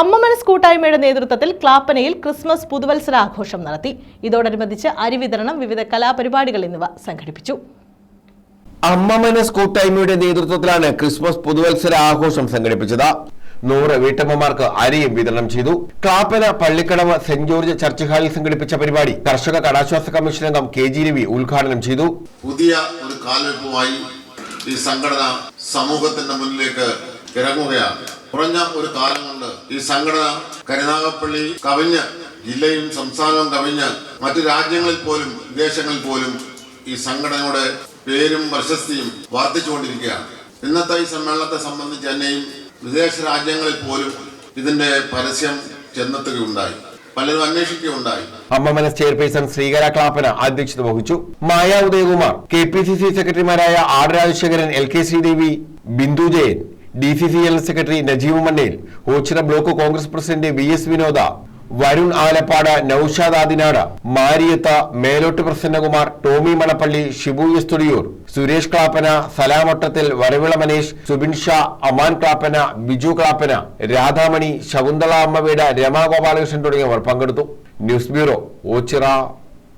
അമ്മമനസ് കൂട്ടായ്മയുടെ നേതൃത്വത്തിൽ ക്ലാപ്പനയിൽ ക്രിസ്മസ് പുതുവത്സര ആഘോഷം നടത്തി. ഇതോടനുബന്ധിച്ച് അരി വിതരണം വിവിധ കലാപരിപാടികൾ എന്നിവ സംഘടിപ്പിച്ചു. അമ്മമനസ് കൂട്ടായ്മയുടെ നേതൃത്വത്തിലാണ് ക്രിസ്മസ് പുതുവത്സര ആഘോഷം സംഘടിപ്പിച്ചത്. നൂറ് വീട്ടമ്മമാർക്ക് അരിയും വിതരണം ചെയ്തു. Clappana Pallikkadavu saint George church ഹാളിൽ സംഘടിപ്പിച്ച പരിപാടി കർഷക കടാശ്വാസ കമ്മീഷൻ അംഗം കെ ജി രവി ഉദ്ഘാടനം ചെയ്തു. പുതിയ ഒരു കാൽവെപ്പുമായി ഈ സംഘടന സമൂഹത്തിന്റെ മുന്നിലേക്ക് ഇറങ്ങുകയാണ് കുറഞ്ഞ ഒരു കാലം കൊണ്ട് ഈ സംഘടന കരുനാഗപ്പള്ളി കവിഞ്ഞ് ജില്ലയും സംസ്ഥാനവും കവിഞ്ഞ് മറ്റു രാജ്യങ്ങളിൽ പോലും വിദേശങ്ങളിൽ പോലും ഈ സംഘടനയുടെ പേരും പ്രശസ്തിയും വർദ്ധിച്ചുകൊണ്ടിരിക്കുകയാണ്. ഇന്നത്തെ ഈ സമ്മേളനത്തെ സംബന്ധിച്ച് തന്നെയും വിദേശ രാജ്യങ്ങളിൽ പോലും ഇതിന്റെ പരസ്യം ചെന്നെത്തുകയുണ്ടായി. പലരും ചെയർപേഴ്സൺ ശ്രീകര ക്ലാപ്പന അധ്യക്ഷത വഹിച്ചു. Maya Udayakumar K P C C സെക്രട്ടറിമാരായ R Rajasekharan L K Sreedevi Bindu Jayan. D C C general secretary Najeeb Mannel Ochira block Congress president V S Vinoda Varun Alappad Noushad Adinad Mariyatha Melottu Prasannakumar Tomy Manappally Shibu S Thudiyoor Suresh Clappana Salamattathil Varavila Manesh Subin Sha Aman Clappana Biju Clappana Radhamani Shakuntala Ammaveedu Rama Gopalakrishnan തുടങ്ങിയവർ പങ്കെടുത്തു. News bureau Ochira